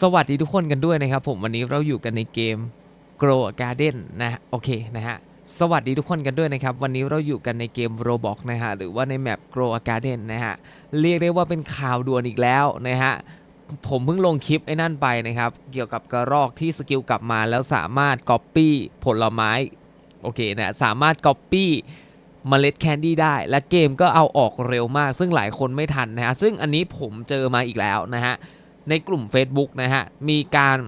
สวัสดีทุกคนกันด้วยนะครับผมวันนี้เราอยู่กันในเกม Grow a Garden นะโอเคนะฮะสวัสดีทุกคนกันด้วยนะครับ วันนี้เราอยู่กันในเกม Roblox นะฮะหรือว่าในแมป Grow a Garden นะฮะเรียกได้ว่าเป็นข่าวด่วนอีกแล้วนะฮะผมเพิ่งลงคลิปไอ้นั่นไปนะครับ เกี่ยวกับกระรอกที่สกิลกลับมาแล้วสามารถ Copy ผลไม้โอเคนะสามารถ Copy เมล็ดแคนดี้ได้ และเกมก็เอาออกเร็วมาก ซึ่งหลายคนไม่ทันนะฮะซึ่งอันนี้ผมเจอมาอีกแล้วนะฮะ ในกลุ่ม Facebook นะฮะ มีการ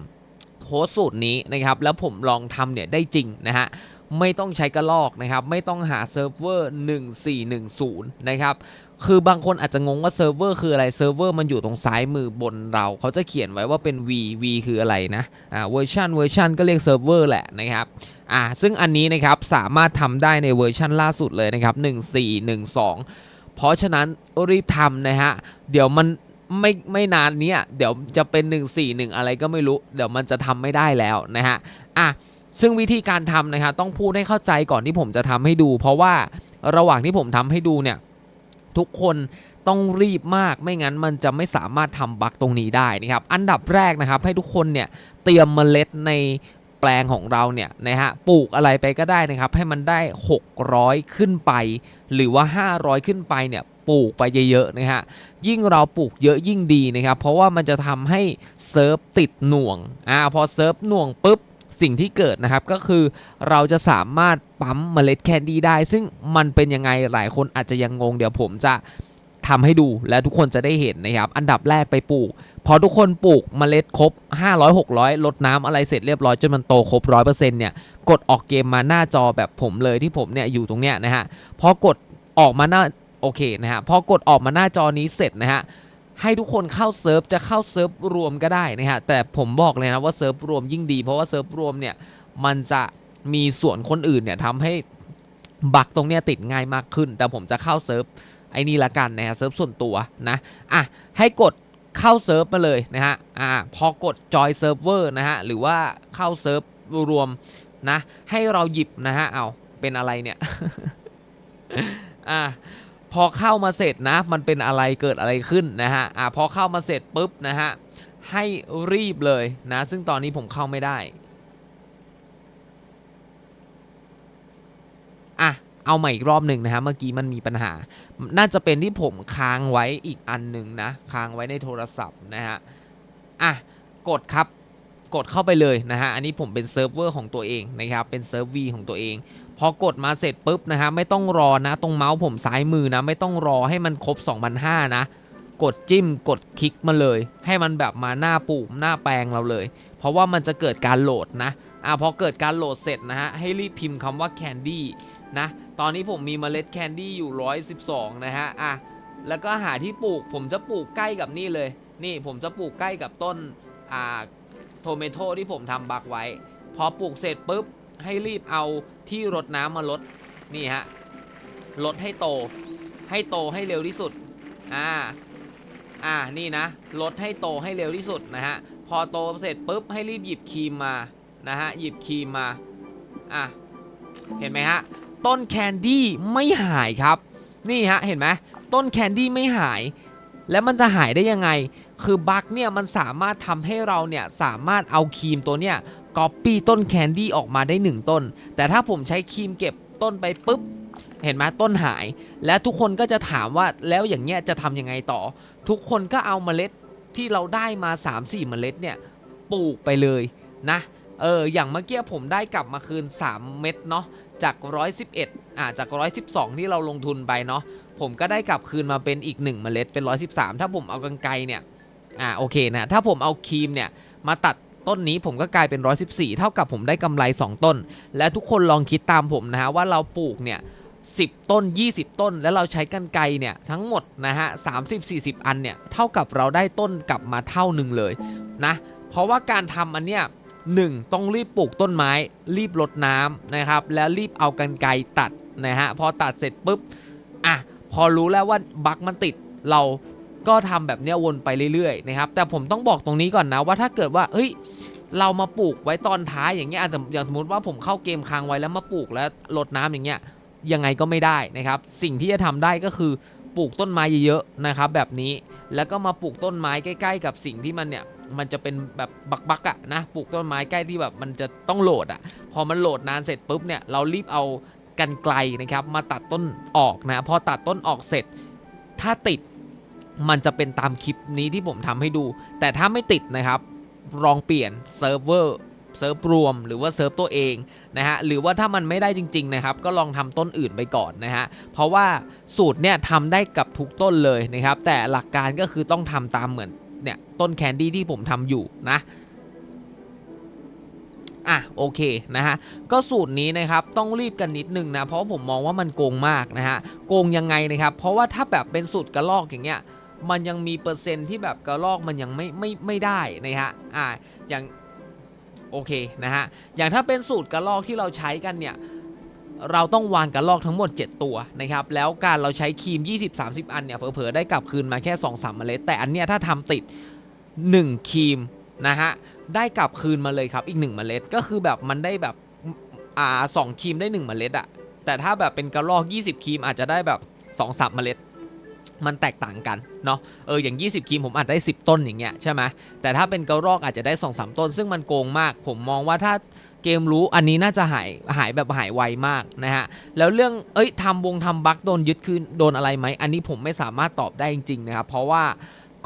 โพสต์สูตรนี้นะครับ แล้วผมลองทำเนี่ยได้จริงนะฮะ ไม่ต้องใช้กระลอกนะครับ ไม่ต้องหาเซิร์ฟเวอร์ 1410 นะครับ คือบางคนอาจจะงงว่าเซิร์ฟเวอร์คืออะไร เซิร์ฟเวอร์มันอยู่ตรงซ้ายมือบนเรา เขาจะเขียนไว้ว่าเป็น V V คืออะไรนะ อ่า เวอร์ชันเวอร์ชันก็เรียกเซิร์ฟเวอร์แหละนะครับอ่าซึ่งอันนี้นะครับสามารถทำได้ในเวอร์ชันล่าสุดเลยนะครับ 1412 เพราะฉะนั้นรีบทำนะฮะ เดี๋ยวมัน ไม่ไม่นานเนี้ยเดี๋ยวจะเป็น 141 อะไรก็ไม่รู้ เดี๋ยวมันจะทำไม่ได้แล้วนะฮะอะซึ่งวิธีการทำนะครับต้องพูดให้เข้าใจก่อนที่ผมจะทำให้ดู เพราะว่าระหว่างที่ผมทำให้ดูเนี่ยทุกคนต้องรีบมากไม่งั้นมันจะไม่สามารถทำบั๊กตรงนี้ได้นะครับอันดับแรกนะครับให้ทุกคนเนี่ยเตรียมเมล็ดในแปลงของเราเนี่ยนะฮะปลูกอะไรไปก็ได้นะครับให้มันได้ 600 ขึ้นไป หรือว่า 500 ขึ้นไปเนี่ย ปลูกไปเยอะๆนะฮะยิ่งเราปลูกเยอะยิ่งดีนะครับเพราะว่ามันจะทำให้เซิร์ฟติดหน่วงอ่าพอเซิร์ฟหน่วงปุ๊บสิ่งที่เกิดนะครับก็คือเราจะสามารถปั๊มเมล็ดแคนดี้ได้ ซึ่งมันเป็นยังไงหลายคนอาจจะยังงงเดี๋ยวผมจะทำให้ดูและทุกคนจะได้เห็นนะครับ อันดับแรกไปปลูก พอทุกคนปลูกเมล็ดครบ 500 600ลดน้ำอะไรเสร็จเรียบร้อยจนมันโตครบ 100%เนี่ยกดออกเกมมาหน้าจอแบบผมเลยที่ผมเนี่ยอยู่ตรงเนี้ยนะฮะพอกดออกมาหน้า โอเคนะฮะพอกดออกมาหน้าจอนี้เสร็จนะฮะให้ทุกคนเข้าเซิร์ฟจะเข้าเซิร์ฟรวมก็ได้นะฮะแต่ผมบอกเลยนะว่าเซิร์ฟรวมยิ่งดี เพราะว่าเซิร์ฟรวมเนี่ยมันจะมีส่วนคนอื่นเนี่ยทำให้บักตรงเนี้ยติดง่ายมากขึ้น แต่ผมจะเข้าเซิร์ฟไอ้นี่ละกันนะฮะเซิร์ฟส่วนตัวนะอะให้กดเข้าเซิร์ฟมาเลยนะฮะอ่าพอกดจอยเซิร์ฟเวอร์นะฮะหรือว่าเข้าเซิร์ฟรวมนะให้เราหยิบนะฮะเอาเป็นอะไรเนี่ยอะ พอเข้ามาเสร็จนะ มันเป็นอะไรเกิดอะไรขึ้นนะฮะอ่าพอเข้ามาเสร็จปุ๊บนะฮะให้รีบเลยนะ ซึ่งตอนนี้ผมเข้าไม่ได้อะเอาใหม่อีกรอบหนึ่งนะฮะเมื่อกี้มันมีปัญหา น่าจะเป็นที่ผมค้างไว้อีกอันหนึ่งนะ ค้างไว้ในโทรศัพท์นะฮะอะกดครับ กดเข้าไปเลยนะฮะอันนี้ผมเป็นเซิร์ฟเวอร์ของตัวเองนะครับเป็นเซิร์ฟวีของตัวเอง พอกดมาเสร็จปุ๊บนะฮะไม่ต้องรอนะตรงเมาส์ผมซ้ายมือนะไม่ต้องรอให้มันครบ2,500นะกดจิ้มกดคลิกมาเลย ให้มันแบบมาหน้าปุ่มหน้าแปลงเราเลย เพราะว่ามันจะเกิดการโหลดนะอะพอเกิดการโหลดเสร็จนะฮะให้รีบพิมพ์คำว่า Candy นะตอนนี้ผมมีเมล็ดแคนดี้อยู่ 112 นะฮะอะแล้วก็หาที่ปลูกผมจะปลูกใกล้กับนี่เลย นี่ผมจะปลูกใกล้กับต้นอ่า โทเมโตที่ผมทำบักไว้ พอปลูกเสร็จปุ๊บให้รีบเอาที่รดน้ำมาลดนี่ฮะลดให้โต ให้โตให้เร็วที่สุดอ่าอ่านี่นะลดให้โตให้เร็วที่สุดนะฮะพอโตเสร็จปุ๊บให้รีบหยิบครีมมานะฮะหยิบครีมมาอะเห็นไหมฮะต้นแคนดี้ไม่หายครับ นี่ฮะเห็นไหมต้นแคนดี้ไม่หาย แล้วมันจะหายได้ยังไง คือบั๊กเนี่ยมันสามารถทำให้เราเนี่ยสามารถเอาครีมตัวเนี่ยก๊อปปี้ต้นแคนดี้ออกมาได้ 1 ต้น แต่ถ้าผมใช้ครีมเก็บต้นไปปุ๊บ เห็นไหมต้นหาย และทุกคนก็จะถามว่าแล้วอย่างเงี้ยจะทำยังไงต่อ ทุกคนก็เอาเมล็ดที่เราได้มา 3-4 เมล็ดเนี่ยปลูกไปเลยนะเอออย่างเมื่อกี้ผมได้กลับมาคืน 3 เม็ดเนาะจาก 111อ่าจาก 112 ที่เราลงทุนไปเนาะผมก็ได้กลับคืนมาเป็นอีก 1 เมล็ดเป็น 113 ถ้าผมเอากรรไกรเนี่ย อ่าโอเคนะถ้าผมเอาครีมเนี่ยมาตัดต้นนี้ผมก็กลายเป็น 114 เท่ากับผมได้กำไร 2 ต้น และทุกคนลองคิดตามผมนะฮะว่าเราปลูกเนี่ย10 ต้น 20 ต้น แล้วเราใช้กันไกรเนี่ยทั้งหมดนะฮะ30-40 อันเนี่ยเท่ากับเราได้ต้นกลับมาเท่าหนึ่งเลยนะเพราะว่าการทำอันเนี้ยหนึ่งต้องรีบปลูกต้นไม้ รีบรดน้ำนะครับแล้วรีบเอากันไกรตัดนะฮะพอตัดเสร็จปุ๊บอะพอรู้แล้วว่าบั๊กมันติดเรา ก็ทำแบบเนี้ยวนไปเรื่อยๆนะครับแต่ผมต้องบอกตรงนี้ก่อนนะว่าถ้าเกิดว่าเฮ้ยเรามาปลูกไว้ตอนท้ายอย่างเงี้ยอะแต่อย่างสมมติว่าผมเข้าเกมค้างไว้แล้วมาปลูกแล้วรดน้ำอย่างเงี้ยยังไงก็ไม่ได้นะครับ สิ่งที่จะทำได้ก็คือปลูกต้นไม้เยอะๆนะครับ แบบนี้แล้วก็มาปลูกต้นไม้ใกล้ ๆ กับสิ่งที่มันเนี่ยมันจะเป็นแบบบักๆอะนะปลูกต้นไม้ใกล้ที่แบบมันจะต้องโหลดอะพอมันโหลดนานเสร็จปุ๊บเนี่ยเรารีบเอากันไกลนะครับ มาตัดต้นออกนะพอตัดต้นออกเสร็จ ถ้าติด มันจะเป็นตามคลิปนี้ที่ผมทำให้ดู แต่ถ้าไม่ติดนะครับลองเปลี่ยนเซิร์ฟเวอร์เซิร์ฟรวมหรือว่าเซิร์ฟตัวเองนะฮะหรือว่าถ้ามันไม่ได้จริงๆนะครับก็ลองทำต้นอื่นไปก่อนนะฮะเพราะว่าสูตรเนี่ยทำได้กับทุกต้นเลยนะครับแต่หลักการก็คือต้องทำตามเหมือนเนี่ยต้นแคนดี้ที่ผมทำอยู่นะอะโอเคนะฮะก็สูตรนี้นะครับต้องรีบกันนิดนึงนะเพราะผมมองว่ามันโกงมากนะฮะโกงยังไงนะครับเพราะว่าถ้าแบบเป็นสูตรกระลอกอย่างเงี้ย มันยังมีเปอร์เซ็นต์ที่แบบกระลอกมันยังไม่ไม่ไม่ได้นะฮะอ่าอย่างโอเคนะฮะอย่างถ้าเป็นสูตรกระลอกที่เราใช้กันเนี่ยเราต้องวางกระลอกทั้งหมด 7 ตัวนะครับแล้วการเราใช้ครีม 20-30 อันเนี่ยเผลอๆได้กลับคืนมาแค่ 2-3เมล็ดแต่อันเนี้ยถ้าทำติด 1ครีมนะฮะได้กลับคืนมาเลยครับอีก 1 เมล็ดก็คือแบบมันได้แบบอ่าสองครีมได้ 1 เมล็ดอะแต่ถ้าแบบเป็นกระลอก 20ครีมอาจจะได้แบบ2-3เมล็ด มันแตกต่างกันเนาะเอออย่าง 20ครีมผมอาจได้ 10 ต้นอย่างเงี้ยใช่ไหมแต่ถ้าเป็นกระรอกอาจจะได้2-3ต้น ซึ่งมันโกงมาก ผมมองว่าถ้าเกมรู้อันนี้น่าจะหายหายแบบหายไวมากนะฮะ แล้วเรื่องเอ้ยทำวงทำบั๊กโดนยึดคืนโดนอะไรไหม อันนี้ผมไม่สามารถตอบได้จริงๆนะครับ เพราะว่า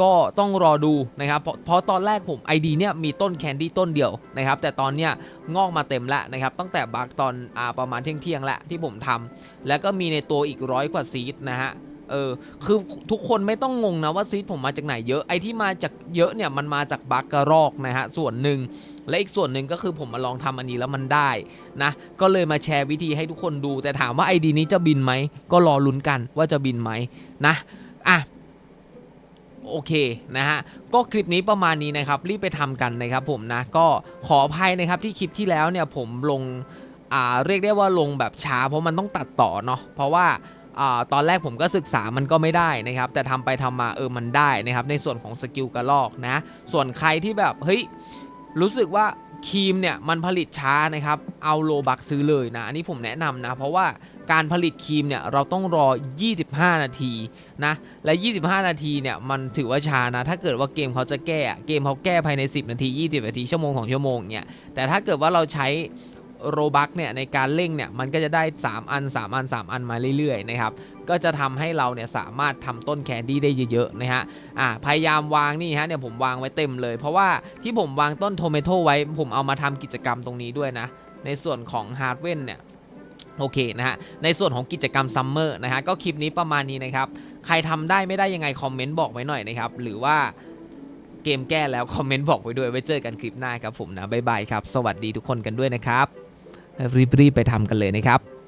ก็ต้องรอดูนะครับ เพราะเพราะตอนแรกผม ID เนี่ยมีต้นแคนดี้ต้นเดียวนะครับ แต่ตอนเนี้ยงอกมาเต็มแล้วนะครับ ตั้งแต่บั๊กตอนอาประมาณเที่ยงๆแล้วที่ผมทำแล้วก็มีในตัวอีกร้อยกว่าซีดนะฮะ เออคือทุกคนไม่ต้องงงนะว่าซีดผมมาจากไหนเยอะไอที่มาจากเยอะเนี่ยมันมาจากบักกระรอกนะฮะส่วนหนึ่งและอีกส่วนหนึ่งก็คือผมมาลองทำอันนี้แล้วมันได้นะก็เลยมาแชร์วิธีให้ทุกคนดู แต่ถามว่าไอดีนี้จะบินไหมก็รอลุ้นกันว่าจะบินไหมนะอะโอเคนะฮะก็คลิปนี้ประมาณนี้นะครับรีบไปทำกันนะครับผมนะก็ขออภัยนะครับที่คลิปที่แล้วเนี่ยผมลงอ่าเรียกได้ว่าลงแบบช้าเพราะมันต้องตัดต่อเนาะเพราะว่า ตอนแรกผมก็ศึกษามันก็ไม่ได้นะครับ แต่ทำไปทำมาเออมันได้นะครับ ในส่วนของสกิลกระลอกนะ ส่วนใครที่แบบเฮ้ยรู้สึกว่าครีมเนี่ยมันผลิตช้านะครับ เอาโลบักซื้อเลยนะ อันนี้ผมแนะนำนะ เพราะว่าการผลิตครีมเนี่ยเราต้องรอ 25 นาทีนะ และ 25 นาทีเนี่ยมันถือว่าช้านะ ถ้าเกิดว่าเกมเขาจะแก้ เกมเขาแก้ภายใน 10 นาที 20 นาที ชั่วโมง2ชั่วโมงเนี่ย แต่ถ้าเกิดว่าเราใช้ โรบักเนี่ยในการเร่งเนี่ยมันก็จะได้ 3 อัน 3 อัน 3 อันมาเรื่อยๆนะครับก็จะทำให้เราเนี่ยสามารถทำต้นแคนดี้ได้เยอะๆนะฮะอ่าพยายามวางนี่ฮะเนี่ยผมวางไว้เต็มเลย เพราะว่าที่ผมวางต้นโทเมโตไว้ผมเอามาทำกิจกรรมตรงนี้ด้วยนะ ในส่วนของฮาร์ดเวนเนี่ยโอเคนะฮะ ในส่วนของกิจกรรมซัมเมอร์นะฮะ ก็คลิปนี้ประมาณนี้นะครับ ใครทำได้ไม่ได้ยังไงคอมเมนต์บอกไว้หน่อยนะครับ หรือว่าเกมแก้แล้วคอมเมนต์บอกไว้ด้วย ไว้เจอกันคลิปหน้าครับผมนะ บ๊ายบายครับ สวัสดีทุกคนกันด้วยนะครับ รีบๆไปทำกันเลยนะครับ